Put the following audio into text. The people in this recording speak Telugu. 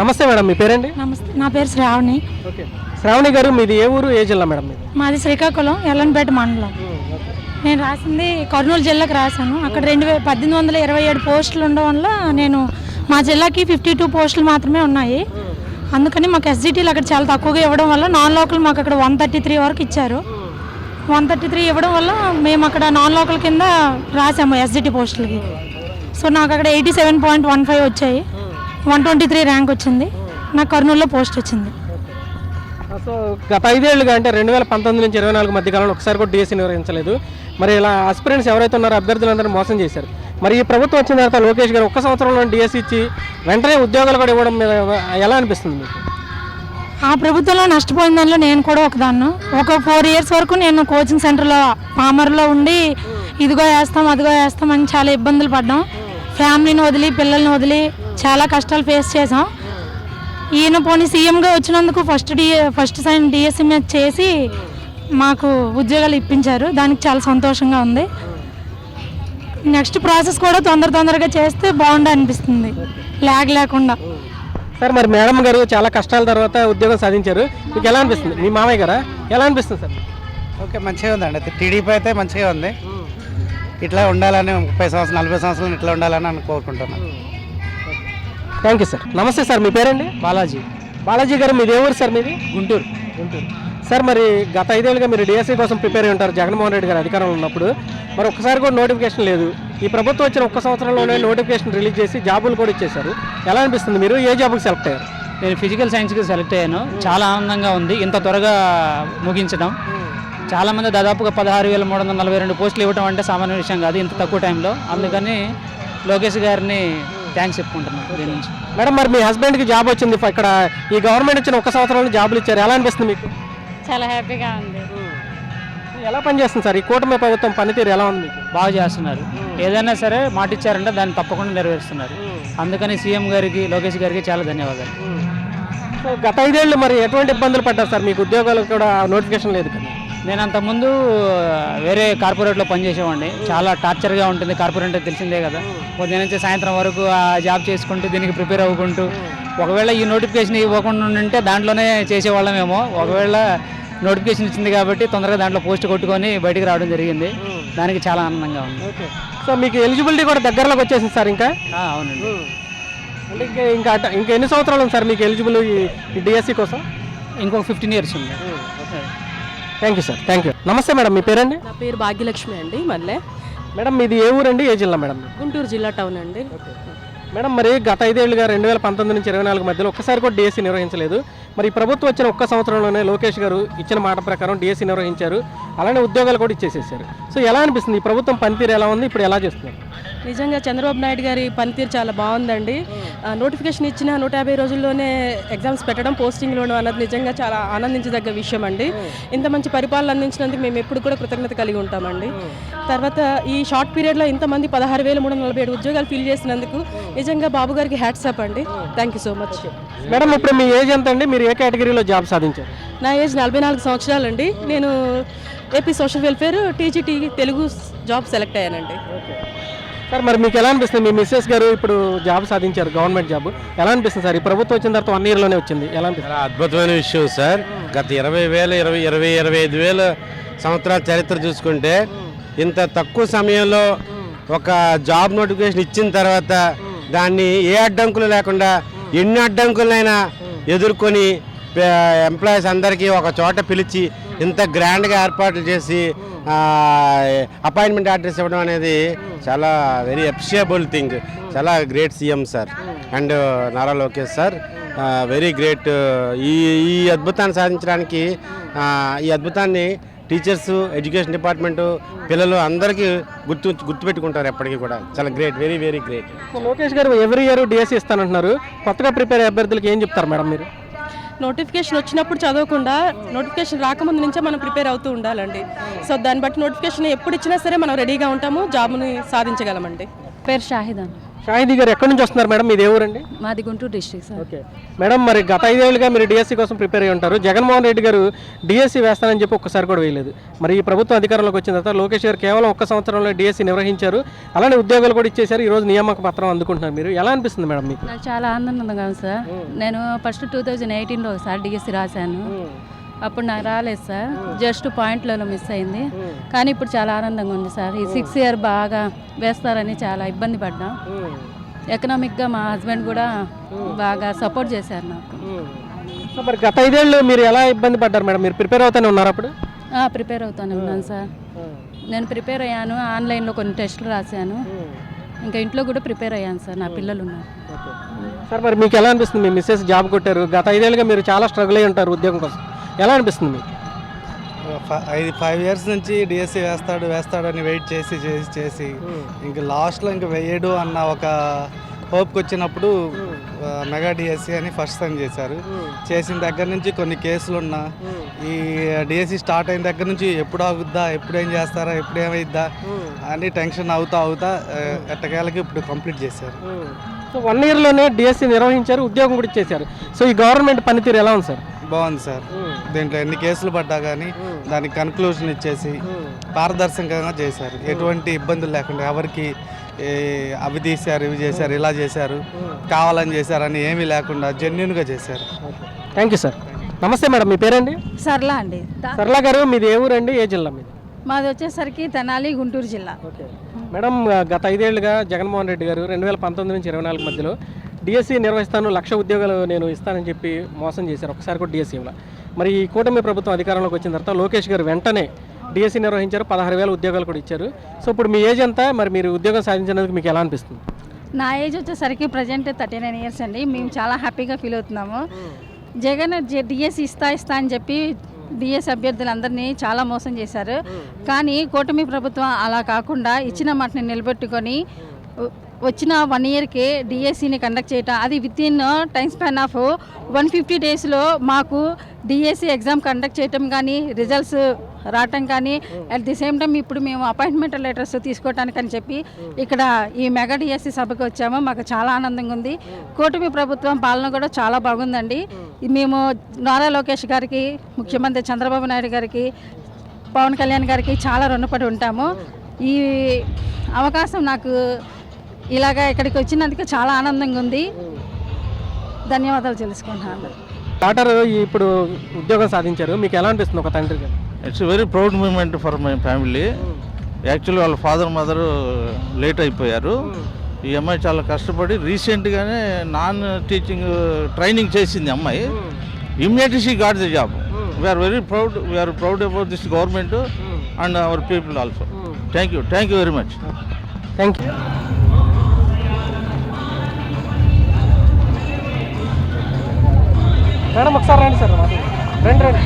నమస్తే మేడం మీ పేరండి? నమస్తే నా పేరు శ్రావణి. ఓకే. శ్రావణి గారు మీది ఏ ఊరు ఏ జిల్లా మేడం మీది? మాది శ్రీకాకుళం ఎల్లంపేట మండలం. నేను రాసింది కర్నూలు జిల్లాకు రాశాను. అక్కడ రెండు వే పద్దెనిమిది వందల ఇరవై ఏడు పోస్టులు ఉండడం వల్ల నేను మా జిల్లాకి ఫిఫ్టీ టూ పోస్టులు మాత్రమే ఉన్నాయి. అందుకని మాకు ఎస్జిటీలు అక్కడ చాలా తక్కువగా ఇవ్వడం వల్ల నాన్ లోకల్ మాకు అక్కడ వన్ థర్టీ త్రీ వరకు ఇచ్చారు. వన్ థర్టీ త్రీ ఇవ్వడం వల్ల మేము అక్కడ నాన్ లోకల్ కింద రాసాము ఎస్జిటి పోస్టులకి. సో నాకు అక్కడ eighty seven point one five వచ్చాయి. వన్ ట్వంటీ త్రీ ర్యాంక్ వచ్చింది. నాకు కర్నూలులో పోస్ట్ వచ్చింది. సో గత ఐదేళ్ళుగా అంటే రెండు వేల పంతొమ్మిది నుంచి ఇరవై నాలుగు మధ్య కాలంలో ఒకసారి కూడా డిఎస్సీ నిర్వహించలేదు. మరి ఇలా ఆస్పిరెంట్స్ ఎవరైతే ఉన్నారో అభ్యర్థులందరూ మోసం చేశారు. మరి ఈ ప్రభుత్వం వచ్చిన తర్వాత లోకేష్ గారు ఒక్క సంవత్సరంలో డిఎస్సీ ఇచ్చి వెంటనే ఉద్యోగాలు కూడా ఇవ్వడం మీద ఎలా అనిపిస్తుంది మీకు? ఆ ప్రభుత్వంలో నష్టపోయిన దానిలో నేను కూడా ఒకదాన్ని. ఒక ఫోర్ ఇయర్స్ వరకు నేను కోచింగ్ సెంటర్లో పామర్లో ఉండి ఇదిగో వేస్తాం అదిగో వేస్తాం అని చాలా ఇబ్బందులు పడ్డాం. ఫ్యామిలీని వదిలి పిల్లల్ని వదిలి చాలా కష్టాలు ఫేస్ చేసాం ఈయన పోనీ సీఎంగా వచ్చినందుకు first D first sign DSC మీద చేసి మాకు ఉద్యోగాలు ఇప్పించారు. దానికి చాలా సంతోషంగా ఉంది. నెక్స్ట్ ప్రాసెస్ కూడా తొందర తొందరగా చేస్తే బాగుండు అనిపిస్తుంది. ల్యాగ్ లేకుండా. సార్ మరి మేడం గారు చాలా కష్టాల తర్వాత ఉద్యోగం సాధించారు. మీకు ఎలా అనిపిస్తుంది? మీ మామయ్య గారా? ఎలా అనిపిస్తుంది సార్? ఓకే మంచిగా ఉందండి. అయితే టీడీపీ అయితే మంచిగా ఉంది. ఇట్లా ఉండాలని ముప్పై సంవత్సరాలు నలభై సంవత్సరాలు ఇట్లా ఉండాలని అని కోరుకుంటున్నాను థ్యాంక్ యూ సార్ నమస్తే సార్ మీ పేరండి? బాలాజీ. బాలాజీ గారు మీది ఏ ఊరు సార్ మీది? గుంటూరు. గుంటూరు. సార్ మరి గత ఐదేళ్ళుగా మీరు డిఎస్సీ కోసం ప్రిపేర్ అయి ఉంటారు జగన్మోహన్ రెడ్డి గారు అధికారంలో ఉన్నప్పుడు. మరి ఒక్కసారి కూడా నోటిఫికేషన్ లేదు. ఈ ప్రభుత్వం వచ్చిన ఒక్క సంవత్సరంలోనే నోటిఫికేషన్ రిలీజ్ చేసి జాబులు కూడా ఇచ్చేశారు. ఎలా అనిపిస్తుంది మీరు? ఏ జాబుకి సెలెక్ట్ అయ్యారు? నేను ఫిజికల్ సైన్స్కి సెలెక్ట్ అయ్యాను. చాలా ఆనందంగా ఉంది. ఇంత త్వరగా ముగించడం. చాలామంది దాదాపుగా పదహారు వేల మూడు వందల నలభై రెండు పోస్టులు ఇవ్వడం అంటే సామాన్య విషయం కాదు ఇంత తక్కువ టైంలో. అందుకని లోకేష్ గారిని థ్యాంక్స్ చెప్పుకుంటున్నాను. దీని నుంచి. మేడం మరి మీ హస్బెండ్కి జాబ్ వచ్చింది. ఇక్కడ ఈ గవర్నమెంట్ వచ్చిన ఒక్క సంవత్సరంలో జాబులు ఇచ్చారు. ఎలా అనిపిస్తుంది మీకు? చాలా హ్యాపీగా ఉంది. ఎలా పనిచేస్తుంది సార్? ఈ కూటమి ప్రభుత్వం పనితీరు ఎలా ఉంది మీకు? బాగా చేస్తున్నారు. ఏదైనా సరే మాట ఇచ్చారంటే దాన్ని తప్పకుండా నెరవేరుస్తున్నారు. అందుకని సీఎం గారికి లోకేష్ గారికి చాలా ధన్యవాదాలు. సో గత ఐదేళ్ళు మరి ఎటువంటి ఇబ్బందులు పడ్డారు సార్? మీకు ఉద్యోగాలు కూడా నోటిఫికేషన్ లేదు కదా. నేను అంతకుముందు వేరే కార్పొరేట్లో పనిచేసేవాడిని. చాలా టార్చర్గా ఉంటుంది కార్పొరేట్ అంటే తెలిసిందే కదా. ఉదయం నుంచి సాయంత్రం వరకు ఆ జాబ్ చేసుకుంటూ దీనికి ప్రిపేర్ అవ్వుకుంటూ. ఒకవేళ ఈ నోటిఫికేషన్ ఇవ్వకుండా ఉంటే దాంట్లోనే చేసేవాళ్ళమేమో. ఒకవేళ నోటిఫికేషన్ ఇచ్చింది కాబట్టి తొందరగా దాంట్లో పోస్ట్ కొట్టుకొని బయటికి రావడం జరిగింది. దానికి చాలా ఆనందంగా ఉంది. సో మీకు ఎలిజిబిలిటీ కూడా దగ్గరలోకి వచ్చేసింది సార్ ఇంకా? అవునండి. అంటే ఇంకా ఇంకా ఇంకా ఎన్ని సంవత్సరాలు ఉంది సార్ మీకు ఎలిజిబుల్ ఈ డిఎస్సి కోసం? ఇంకొక ఫిఫ్టీన్ ఇయర్స్ ఉంది. Thank you sir thank you నమస్తే మేడం మీ పేరండి? నా పేరు భాగ్యలక్ష్మి అండి మళ్ళీ మేడం మీది ఏ ఊరండి ఏ జిల్లా మేడం? గుంటూరు జిల్లా టౌన్ అండి. మేడం మరి గత ఐదేళ్ళుగా రెండు వేల పంతొమ్మిది నుంచి ఇరవై నాలుగు మధ్యలో ఒక్కసారి కూడా డిఎస్సీ నిర్వహించలేదు. మరి ప్రభుత్వం వచ్చిన ఒక్క సంవత్సరంలోనే లోకేష్ గారు ఇచ్చిన మాట ప్రకారం డిఎస్సీ నిర్వహించారు. అలానే ఉద్యోగాలు కూడా ఇచ్చేసేసారు. సో ఎలా అనిపిస్తుంది? ఈ ప్రభుత్వం పనితీరు ఎలా ఉంది? ఇప్పుడు ఎలా చేస్తున్నారు? నిజంగా చంద్రబాబు నాయుడు గారి పనితీరు చాలా బాగుందండి. నోటిఫికేషన్ ఇచ్చిన నూట యాభై రోజుల్లోనే ఎగ్జామ్స్ పెట్టడం పోస్టింగ్లోను అన్నది నిజంగా చాలా ఆనందించదగ్గ విషయం అండి. ఇంత మంచి పరిపాలన అందించినందుకు మేము ఎప్పుడు కూడా కృతజ్ఞత కలిగి ఉంటామండి. తర్వాత ఈ షార్ట్ పీరియడ్లో ఇంతమంది పదహారు వేల మూడు వందల నలభై ఏడు ఉద్యోగాలు ఫిల్ చేసినందుకు నిజంగా బాబు గారికి హ్యాట్సప్ అండి. Thank you so much madam ఇప్పుడు మీ ఏజ్ ఎంత అండి? మీరు ఏ కేటగిరీలో జాబ్ సాధించారు? నా ఏజ్ నలభై నాలుగు సంవత్సరాలండి. నేను AP social welfare TGT Telugu job select అయ్యానండి. సార్ మరి మీకు ఎలా అనిపిస్తుంది? మీ మిస్సెస్ గారు ఇప్పుడు జాబ్ సాధించారు గవర్నమెంట్ జాబ్. ఎలా అనిపిస్తుంది సార్? ఈ ప్రభుత్వం వచ్చిన తర్వాత వన్ ఇయర్లోనే వచ్చింది. ఎలా అనిపిస్తుంది? చాలా అద్భుతమైన విషయం సార్. గత ఇరవై వేల ఇరవై ఇరవై ఇరవై ఐదు వేల సంవత్సరాల చరిత్ర చూసుకుంటే ఇంత తక్కువ సమయంలో ఒక జాబ్ నోటిఫికేషన్ ఇచ్చిన తర్వాత దాన్ని ఏ అడ్డంకులు లేకుండా ఎన్ని అడ్డంకులైనా ఎదుర్కొని ఎంప్లాయీస్ అందరికీ ఒక చోట పిలిచి ఇంత గ్రాండ్గా ఏర్పాట్లు చేసి అపాయింట్మెంట్ అడ్రస్ ఇవ్వడం అనేది చాలా వెరీ అప్రిషియబుల్ థింగ్ చాలా great CM sir and Nara Lokesh sir very great ఈ ఈ అద్భుతాన్ని సాధించడానికి ఈ అద్భుతాన్ని టీచర్స్ ఎడ్యుకేషన్ డిపార్ట్మెంట్ పిల్లలు అందరికీ గుర్తు గుర్తుపెట్టుకుంటారు ఎప్పటికీ కూడా. చాలా great very very great so Lokesh గారు ఎవ్రీ ఇయర్ డిఎస్సీ ఇస్తానంటున్నారు. కొత్తగా ప్రిపేర్ అయ్యే అభ్యర్థులకు ఏం చెప్తారు మేడం మీరు? నోటిఫికేషన్ వచ్చినప్పుడు చదవకుండా నోటిఫికేషన్ రాకముందు నుంచే మనం ప్రిపేర్ అవుతూ ఉండాలండి. సో దాన్ని బట్టి నోటిఫికేషన్ ఎప్పుడు ఇచ్చినా సరే మనం రెడీగా ఉంటాము జాబ్ని సాధించగలమండి. పేరు షాహిదా షాహిదీ గారు ఎక్కడి నుంచి వస్తున్నారు మేడం? మీది ఊరండి? మాది Guntur district sir. Okay. Madam మరి గత ఐదేళ్ళుగా మీరు డిఎస్సి కోసం ప్రిపేర్ అయ్యి ఉంటారు. జగన్మోహన్ రెడ్డి గారు డిఎస్సి వేస్తానని చెప్పి ఒక్కసారి కూడా వేయలేదు. మరి ఈ ప్రభుత్వం అధికారంలోకి వచ్చిన తర్వాత లోకేష్ గారు కేవలం ఒక్క సంవత్సరంలో డిఎస్సి నిర్వహించారు. అలానే ఉద్యోగాలు కూడా ఇచ్చేశారు. ఈ రోజు నియామక పత్రం అందుకుంటున్నారు మీరు. ఎలా అనిపిస్తుంది మేడం మీకు? నాకు చాలా ఆనందంగా ఉంది సార్. నేను ఫస్ట్ టూ థౌజండ్ ఎయిటీన్లో ఒకసారి డిఎస్సి రాశాను. అప్పుడు నాకు రాలేదు సార్. జస్ట్ పాయింట్లలో మిస్ అయింది. కానీ ఇప్పుడు చాలా ఆనందంగా ఉంది సార్. ఈ సిక్స్ ఇయర్ బాగా వేస్తారని చాలా ఇబ్బంది పడ్డాం. ఎకనామిక్గా మా హస్బెండ్ కూడా బాగా సపోర్ట్ చేశారు నాకు. సో మరి గత ఐదేళ్ళు మీరు ఎలా ఇబ్బంది పడ్డారు మేడం? మీరు ప్రిపేర్ అవుతానే ఉన్నారు అప్పుడు? ప్రిపేర్ అవుతానే ఉన్నాను సార్. నేను ప్రిపేర్ అయ్యాను. ఆన్లైన్లో కొన్ని టెస్టులు రాశాను. ఇంకా ఇంట్లో కూడా ప్రిపేర్ అయ్యాను సార్. నా పిల్లలు ఉన్నారు. సార్ మరి మీకు ఎలా అనిపిస్తుంది? మీ మిస్సెస్ జాబ్ కొట్టారు. గత ఐదేళ్ళుగా మీరు చాలా స్ట్రగుల్ అయి ఉంటారు ఉద్యోగం కోసం. ఎలా అనిపిస్తుంది మీకు? ఐదు ఫైవ్ ఇయర్స్ నుంచి డిఎస్సి వేస్తాడు వేస్తాడు అని వెయిట్ చేసి చేసి చేసి ఇంక లాస్ట్లో ఇంక వెయ్యడు అన్న ఒక హోప్కి వచ్చినప్పుడు ఆ, మెగా డిఎస్సి అని ఫస్ట్ టైం చేశారు. చేసిన దగ్గర నుంచి కొన్ని కేసులు ఉన్నా ఈ డిఎస్సి స్టార్ట్ అయిన దగ్గర నుంచి ఎప్పుడు ఆగుద్దా ఎప్పుడు ఏం చేస్తారా ఎప్పుడు ఏమైద్దా అని టెన్షన్ అవుతా అవుతా ఆ, ఎట్టకేలకి ఇప్పుడు కంప్లీట్ చేశారు. సో వన్ ఇయర్లోనే డిఎస్సి నిర్వహించారు ఉద్యోగం కూడా ఇచ్చేశారు. సో ఈ గవర్నమెంట్ పనితీరు ఎలా ఉంది సార్ బాగుంది సార్. దీంట్లో ఎన్ని కేసులు పడ్డా కానీ దానికి కన్క్లూజన్ ఇచ్చేసి పారదర్శకంగా చేశారు. ఎటువంటి ఇబ్బందులు లేకుండా ఎవరికి ఏ, అవి తీశారు ఇవి చేశారు ఇలా చేశారు కావాలని చేశారని ఏమీ లేకుండా జెన్యున్గా చేశారు. థ్యాంక్ యూ సార్ నమస్తే మేడం మీ పేరండి? సర్లా అండి. సరళ గారు మీది ఏ ఊరండి ఏ జిల్లా మీది? మాది వచ్చేసరికి తెనాలి గుంటూరు జిల్లా. మేడం గత ఐదేళ్ళుగా జగన్మోహన్ రెడ్డి గారు రెండు వేల పంతొమ్మిది నుంచి ఇరవై నాలుగు మధ్యలో డిఎస్సి నిర్వహిస్తాను లక్ష ఉద్యోగాలు నేను ఇస్తానని చెప్పి మోసం చేశారు. ఒకసారి కూడా డిఎస్సి ఇవ్వాలి. మరి ఈ కూటమి ప్రభుత్వం అధికారంలోకి వచ్చిన తర్వాత లోకేష్ గారు వెంటనే డిఎస్సి నిర్వహించారు పదహారు వేల ఉద్యోగాలు కూడా ఇచ్చారు. సో ఇప్పుడు మీ ఏజ్ ఎంత? మరి మీరు ఉద్యోగం సాధించినందుకు మీకు ఎలా అనిపిస్తుంది? నా ఏజ్ వచ్చేసరికి ప్రజెంట్ థర్టీ నైన్ ఇయర్స్ అండి. మేము చాలా హ్యాపీగా ఫీల్ అవుతున్నాము. జగన్ డిఎస్ ఇస్తా ఇస్తా అని చెప్పి డిఎస్ అభ్యర్థులందరినీ చాలా మోసం చేశారు. కానీ కూటమి ప్రభుత్వం అలా కాకుండా ఇచ్చిన మాటని నిలబెట్టుకొని వచ్చిన వన్ ఇయర్కి డిఎస్సిని కండక్ట్ చేయటం అది with in time span of one fifty డేస్లో మాకు డిఎస్సి ఎగ్జామ్ కండక్ట్ చేయటం కానీ రిజల్ట్స్ రావటం కానీ అట్ ది సేమ్ టైం ఇప్పుడు మేము అపాయింట్మెంట్ లెటర్స్ తీసుకోవటానికి అని చెప్పి ఇక్కడ ఈ మెగా డిఎస్సి సభకు వచ్చాము. మాకు చాలా ఆనందంగా ఉంది. కూటమి ప్రభుత్వం పాలన కూడా చాలా బాగుందండి. మేము నారా లోకేష్ గారికి ముఖ్యమంత్రి చంద్రబాబు నాయుడు గారికి పవన్ కళ్యాణ్ గారికి చాలా రుణపడి ఉంటాము. ఈ అవకాశం నాకు ఇలాగా ఇక్కడికి వచ్చినందుకు చాలా ఆనందంగా ఉంది. ధన్యవాదాలు తెలుసుకుంటున్నాను డాక్టర్ ఇప్పుడు ఉద్యోగం సాధించారు. మీకు ఎలా అనిపిస్తుంది ఒక తండ్రిగా it's very proud moment for my family actually వాళ్ళ ఫాదర్ మదర్ లేట్ అయిపోయారు. ఈ అమ్మాయి చాలా కష్టపడి రీసెంట్గానే నాన్ టీచింగ్ ట్రైనింగ్ చేసింది అమ్మాయి. Immediate she got the job we are very proud we are proud about this government and our people also thank you thank you very much thank you madam ఒకసారి రండి సార్ రండి రండి.